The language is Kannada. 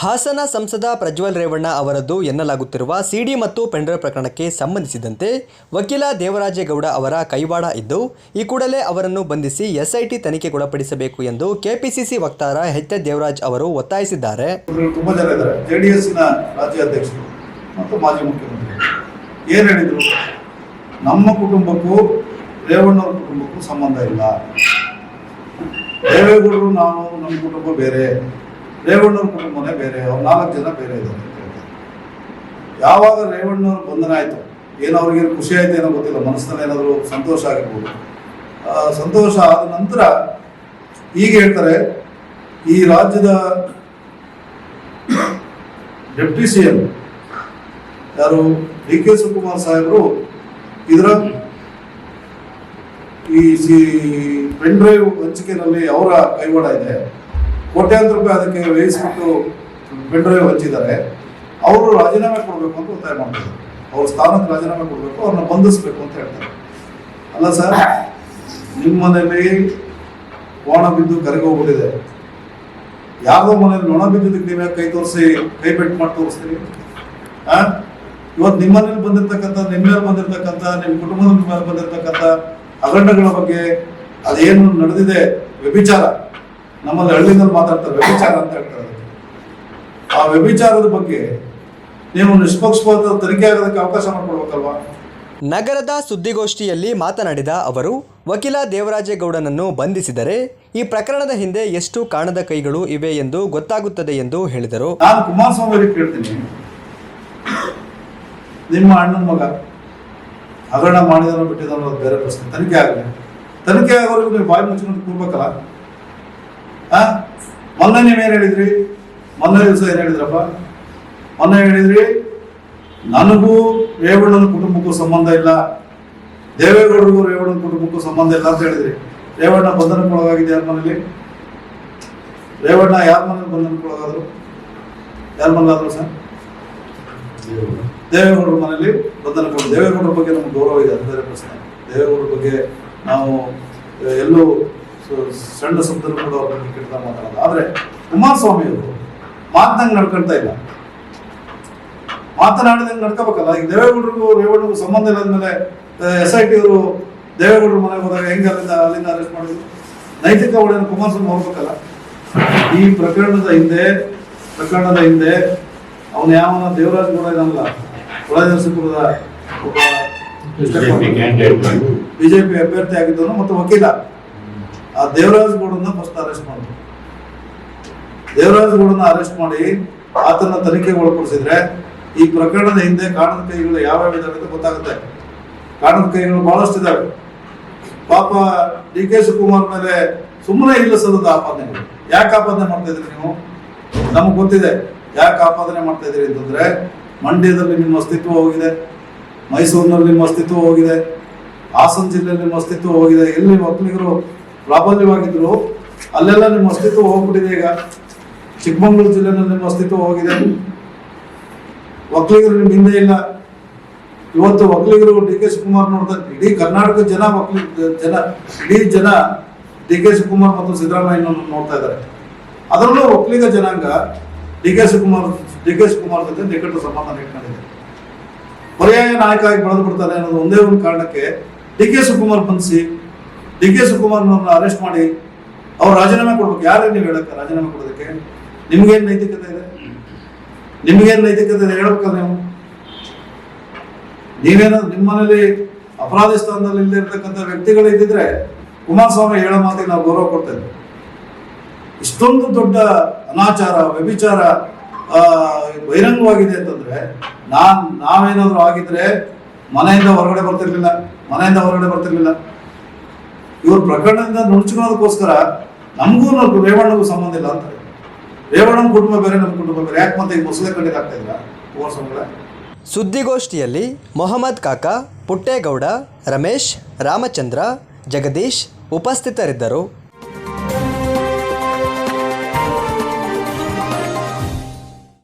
ಹಾಸನ ಸಂಸದ ಪ್ರಜ್ವಲ್ ರೇವಣ್ಣ ಅವರದ್ದು ಎನ್ನಲಾಗುತ್ತಿರುವ ಸಿಡಿ ಮತ್ತು ಪೆಂಡ್ರೈವ್ ಪ್ರಕರಣಕ್ಕೆ ಸಂಬಂಧಿಸಿದಂತೆ ವಕೀಲ ದೇವರಾಜೇಗೌಡ ಅವರ ಕೈವಾಡ ಇದ್ದು, ಈ ಕೂಡಲೇ ಅವರನ್ನು ಬಂಧಿಸಿ ಎಸ್ಐಟಿ ತನಿಖೆಗೊಳಪಡಿಸಬೇಕು ಎಂದು ಕೆಪಿಸಿಸಿ ವಕ್ತಾರ ಎಚ್ ದೇವರಾಜ್ ಅವರು ಒತ್ತಾಯಿಸಿದ್ದಾರೆ. ನಮ್ಮ ಕುಟುಂಬಕ್ಕೂ ಕುಟುಂಬಕ್ಕೂ ಸಂಬಂಧ ಇಲ್ಲ. ದೇವೇಗೌಡರು ನಾವು ನಮ್ಮ ಕುಟುಂಬ ಬೇರೆ. ರೇವಣ್ಣವ್ರ ಕುಟುಂಬನೇ ಬೇರೆ, ಅವ್ರು ನಾಲ್ಕು ಜನ ಬೇರೆ ಇದ್ದಾರೆ. ಯಾವಾಗ ರೇವಣ್ಣವ್ರ ಬಂಧನ ಆಯಿತು, ಏನೋ ಅವ್ರಿಗೆ ಖುಷಿ ಆಯ್ತು ಏನೋ ಗೊತ್ತಿಲ್ಲ, ಮನಸ್ಸಿನಲ್ಲಿ ಏನಾದರೂ ಸಂತೋಷ ಆಗಿರ್ಬೋದು ಸಂತೋಷ ಆದ ನಂತರ ಈಗ ಹೇಳ್ತಾರೆ, ಈ ರಾಜ್ಯದ ಡೆಪ್ಟಿ ಸಿ ಎಂ ಯಾರು, ಡಿ ಕೆ ಶಿವಕುಮಾರ್ ಸಾಹೇಬರು ಇದರ ಈ ಸಿ, ಪೆನ್ ಡ್ರೈವ್ ಹಂಚಿಕೆನಲ್ಲಿ ಅವರ ಕೈವಾಡ ಇದೆ ಕೋಟ್ಯಾಂತರ ರೂಪಾಯಿ ಅದಕ್ಕೆ ವ್ಯಯಿಸ್ಬಿಟ್ಟು ಬೆಂಡ್ರೆ ಹಚ್ಚಿದ್ದಾರೆ. ಅವರು ರಾಜೀನಾಮೆ ಕೊಡಬೇಕು ಅಂತ ಒತ್ತಾಯ ಮಾಡ್ತಾರೆ ಅವ್ರ ಸ್ಥಾನಕ್ಕೆ ರಾಜೀನಾಮೆ ಕೊಡಬೇಕು, ಅವ್ರನ್ನ ಬಂಧಿಸ್ಬೇಕು ಅಂತ ಹೇಳ್ತಾರೆ. ಅಲ್ಲ ಸರ್ ನಿಮ್ಮ ಮನೆಯಲ್ಲಿ ಕೋಣ ಬಿದ್ದು ಕರೆಗೆ ಮನೆಯಲ್ಲಿ ಮನೇಲಿ ನೊಣ ಬಿದ್ದಿದ್ದಕ್ಕೆ ನೀವೇ ಕೈ ತೋರಿಸಿ, ಕೈ ಬೆಟ್ ಮಾಡಿ ತೋರಿಸ್ತೀರಿ? ಆ? ಇವತ್ತು ನಿಮ್ಮ ಮನೇಲಿ ಬಂದಿರ್ತಕ್ಕಂಥ ನಿಮ್ಮ ಮೇಲೆ ಬಂದಿರ್ತಕ್ಕಂಥ ನಿಮ್ಮ ಕುಟುಂಬದ ಮೇಲೆ ಬಂದಿರ್ತಕ್ಕಂಥ ಹಗರಣಗಳ ಬಗ್ಗೆ ಅದೇನು ನಡೆದಿದೆ, ವ್ಯಭಿಚಾರ? ನಮ್ಮಲ್ಲಿ ಹಳ್ಳಿನಲ್ಲಿ ಮಾತಾಡ್ತಾರೆ ವ್ಯಭಿಚಾರ ಅಂತ ಹೇಳ್ತಾರೆ ಆ ವ್ಯಭಿಚಾರದ ಬಗ್ಗೆ ನೀವು ನಿಷ್ಪಕ್ಷಪಾತ ತನಿಖೆ ಆಗೋದಕ್ಕೆ ಅವಕಾಶ ಮಾಡಿಕೊಡ್ಬೇಕಲ್ವಾ? ನಗರದ ಸುದ್ದಿಗೋಷ್ಠಿಯಲ್ಲಿ ಮಾತನಾಡಿದ ಅವರು ವಕೀಲ ದೇವರಾಜೇಗೌಡನನ್ನು ಬಂಧಿಸಿದರೆ ಈ ಪ್ರಕರಣದ ಹಿಂದೆ ಎಷ್ಟು ಕಾಣದ ಕೈಗಳು ಇವೆ ಎಂದು ಗೊತ್ತಾಗುತ್ತದೆ ಎಂದು ಹೇಳಿದರು. ನಾನು ಕುಮಾರಸ್ವಾಮಿ ಅವರಿಗೆ ಕೇಳ್ತೀನಿ. ನಿಮ್ಮ ಅಣ್ಣನ ಮಗ ಹಗರಣ ಮಾಡಿದನೋ ಬಿಟ್ಟಿದನೋ ಬೇರೆ ಪ್ರಶ್ನೆ. ತನಿಖೆ ಆಗಲಿ. ತನಿಖೆ ಆಗೋರಿಗೆ ನೀವು ಬಾಯಿ ಮುಚ್ಚಿಕೊಂಡು ಕೂರ್ಬೇಕಲ್ಲ? ಮೊನ್ನೆ ನೀವೇನು ಹೇಳಿದ್ರಿ? ಮೊನ್ನೆ ದಿವಸ ಏನು ಹೇಳಿದ್ರಪ್ಪ? ಮೊನ್ನೆ ಹೇಳಿದ್ರಿ? ನನಗೂ ರೇವಣ್ಣನ ಕುಟುಂಬಕ್ಕೂ ಸಂಬಂಧ ಇಲ್ಲ. ದೇವೇಗೌಡರಿಗೂ ರೇವಣ್ಣನ ಕುಟುಂಬಕ್ಕೂ ಸಂಬಂಧ ಇಲ್ಲ ಅಂತ ಹೇಳಿದ್ರಿ. ರೇವಣ್ಣ ಬಂಧನಕ್ಕೊಳಗಾಗಿದೆ ಯಾರ ಮನೇಲಿ? ರೇವಣ್ಣ ಯಾರ ಮನೇಲಿ ಬಂಧನಕ್ಕೊಳಗಾದ್ರು? ಯಾರ ಮನೇಲಾದ್ರು ಸರ್? ದೇವೇಗೌಡರ ಮನೆಯಲ್ಲಿ ಬಂಧನಗೊಂಡು ದೇವೇಗೌಡರ ಬಗ್ಗೆ ನಮ್ಗೆ ಗೌರವ ಇದೆ ಬೇರೆ ಪ್ರಶ್ನೆ. ದೇವೇಗೌಡರ ಬಗ್ಗೆ ನಾವು ಎಲ್ಲೂ ಸ- ಸಣ್ಣ ಶಬ್ದಲ್ಲೂ ಕೂಡ ಅವ್ರ ಆದ್ರೆ ಕೆಟ್ಟದಾಗ ಮಾತಾಡೋದು. ಆದರೆ ಕುಮಾರಸ್ವಾಮಿ ಅವರು ಮಾತನಾಗ ನಡ್ಕೊಳ್ತಾ ಇಲ್ಲ. ಮಾತನಾಡಿದಂಗೆ ನಡ್ಕೋಬೇಕಲ್ಲ? ಈಗ ದೇವೇಗೌಡರಿಗೂ ರೇವಣ್ಣಗೂ ಸಂಬಂಧ ಇಲ್ಲ ಅಂದಮೇಲೆ ಎಸ್ ಐ ಟಿ ಅವರು ದೇವೇಗೌಡರ ಮನೆಗೆ ಹೋದಾಗ ಹೆಂಗೆ ಅಲ್ಲಿಂದ ಅಲ್ಲಿಂದ ಅರೆಸ್ಟ್ ಮಾಡಿದ್ರು? ನೈತಿಕ ಹೊಣೆಯನ್ನು ಕುಮಾರಸ್ವಾಮಿ ಹೋಗ್ಬೇಕಲ್ಲ? ಈ ಪ್ರಕರಣದ ಹಿಂದೆ ಪ್ರಕರಣದ ಹಿಂದೆ ಅವನು ಯಾವನ ದೇವರಾಜ್ ಕೂಡ ಇದಾನಲ್ಲ ಒಳನರಸೀಪುರದ ಒಬ್ಬ ಬಿಜೆಪಿ ಅಭ್ಯರ್ಥಿ ಆಗಿದ್ದವನು ಮತ್ತು ವಕೀಲ. ಆ ದೇವರಾಜ್ ಗೌಡನ್ನ ಫಸ್ಟ್ ಅರೆಸ್ಟ್ ಮಾಡಿದ್ರು ದೇವರಾಜ್ ಗೌಡನ್ನ ಅರೆಸ್ಟ್ ಮಾಡಿ ಆತನ ತನಿಖೆಗೆ ಒಳಪಡಿಸಿದ್ರೆ ಈ ಪ್ರಕರಣದ ಹಿಂದೆ ಕಾಣದ ಕೈಗಳು ಯಾವ್ಯಾವ ಇದಾವೆ ಅಂತ ಗೊತ್ತಾಗುತ್ತೆ. ಕಾಣದ ಕೈಗಳು ಬಹಳಷ್ಟು ಇದಾವೆ. ಪಾಪ ಡಿ ಕೆ ಶಿವಕುಮಾರ್ ಮೇಲೆ ಸುಮ್ಮನೆ ಇಲ್ಲಸದ ಆಪಾದನೆಗಳು ಯಾಕೆ ಆಪಾದನೆ ಮಾಡ್ತಾ ಇದ್ರಿ ನೀವು? ನಮಗೆ ಗೊತ್ತಿದೆ. ಯಾಕೆ ಆಪಾದನೆ ಮಾಡ್ತಾ ಇದ್ದೀರಿ ಅಂತಂದ್ರೆ ಮಂಡ್ಯದಲ್ಲಿ ನಿಮ್ಮ ಅಸ್ತಿತ್ವ ಹೋಗಿದೆ, ಮೈಸೂರಿನಲ್ಲಿ ನಿಮ್ಮ ಅಸ್ತಿತ್ವ ಹೋಗಿದೆ, ಹಾಸನ ಜಿಲ್ಲೆಯಲ್ಲಿ ನಿಮ್ಮ ಅಸ್ತಿತ್ವ ಹೋಗಿದೆ, ಎಲ್ಲಿ ಒಕ್ಕಲಿಗರು ಪ್ರಾಬಲ್ಯವಾಗಿದ್ರು ಅಲ್ಲೆಲ್ಲ ನಿಮ್ಮ ಅಸ್ತಿತ್ವ ಹೋಗ್ಬಿಟ್ಟಿದೆ ಈಗ. ಚಿಕ್ಕಮಗಳೂರು ಜಿಲ್ಲೆನಲ್ಲಿ ನಿಮ್ಮ ಅಸ್ತಿತ್ವ ಹೋಗಿದೆ. ಒಕ್ಕಲಿಗರು ನಿಮ್ ಹಿಂದೆ ಇಲ್ಲ. ಇವತ್ತು ಒಕ್ಕಲಿಗರು ಡಿ ಕೆ ಶಿವಕುಮಾರ್ ನೋಡ್ತಾರೆ ಇಡೀ ಕರ್ನಾಟಕ ಜನ ಒಕ್ಕಲಿ ಜನ, ಇಡೀ ಜನ ಡಿ ಕೆ ಶಿವಕುಮಾರ್ ಮತ್ತು ಸಿದ್ದರಾಮಯ್ಯ ನೋಡ್ತಾ ಇದ್ದಾರೆ. ಅದರಲ್ಲೂ ಒಕ್ಕಲಿಗ ಜನಾಂಗ D K Shivakumar, D K Shivakumar ಜೊತೆ ನಿಕಟ ಸಂಬಂಧ ಇಟ್ಕೊಂಡಿದೆ ಪರ್ಯಾಯ ನಾಯಕ ಆಗಿ ಬೆಳೆದು ಬಿಡ್ತಾರೆ ಅನ್ನೋದು ಒಂದೇ ಒಂದು ಕಾರಣಕ್ಕೆ ಡಿ ಕೆ ಶಿವಕುಮಾರ್ ಬಂಧಿಸಿ ಡಿ ಕೆ ಅವರನ್ನ ಅರೆಸ್ಟ್ ಮಾಡಿ ಅವ್ರು ರಾಜೀನಾಮೆ ಕೊಡ್ಬೇಕು. ಯಾರೇ ನೀವು ಹೇಳಕ್ಕೆ ರಾಜೀನಾಮೆ ಕೊಡೋದಕ್ಕೆ? ನಿಮ್ಗೇನು ನೈತಿಕತೆ ಇದೆ? ನಿಮ್ಗೇನು ನೈತಿಕತೆ ಇದೆ? ಹೇಳ್ಬೇಕಲ್ಲ ನೀವು? ನೀವೇನೋ ನಿಮ್ಮ ಅಪರಾಧ ಸ್ಥಾನದಲ್ಲಿ ಇಲ್ಲದೆ ಇರ್ತಕ್ಕಂಥ ವ್ಯಕ್ತಿಗಳು ಇದ್ದಿದ್ರೆ ಕುಮಾರಸ್ವಾಮಿ ಹೇಳೋ ಮಾತಿಗೆ ನಾವು ಗೌರವ ಕೊಡ್ತೇವೆ ಇಷ್ಟೊಂದು ದೊಡ್ಡ ಅನಾಚಾರ, ವ್ಯಭಿಚಾರ ಬಹಿರಂಗವಾಗಿದೆ ಅಂತಂದ್ರೆ ನಾನ್ ನಾವೇನಾದ್ರೂ ಆಗಿದ್ರೆ ಮನೆಯಿಂದ ಹೊರಗಡೆ ಬರ್ತಿರ್ಲಿಲ್ಲ, ಮನೆಯಿಂದ ಹೊರಗಡೆ ಬರ್ತಿರ್ಲಿಲ್ಲ. ಇವ್ರ ಪ್ರಕರಣದಿಂದ ನುಣುಚ್ಕೊಳ್ಳೋದಕ್ಕೋಸ್ಕರ ನಮಗೂ ರೇವಣ್ಣಗೂ ಸಂಬಂಧ ಇಲ್ಲ ಅಂತಾರೆ ರೇವಣ್ಣ ಕುಟುಂಬ ಬೇರೆ ನಮ್ಮ ಕುಟುಂಬ ಬೇರೆ. ಯಾಕೆ ಮತ್ತೆ ಈಗ ಮೊಸಳೆ ಕಣ್ಣಿಗೆ ಆಗ್ತಾ ಇಲ್ಲ ಕುಮಾರಸ್ವಾಮಿಗಳ? ಸುದ್ದಿಗೋಷ್ಠಿಯಲ್ಲಿ ಮೊಹಮ್ಮದ್ ಕಾಕಾ, ಪುಟ್ಟೇಗೌಡ, ರಮೇಶ್, ರಾಮಚಂದ್ರ, ಜಗದೀಶ್ ಉಪಸ್ಥಿತರಿದ್ದರು.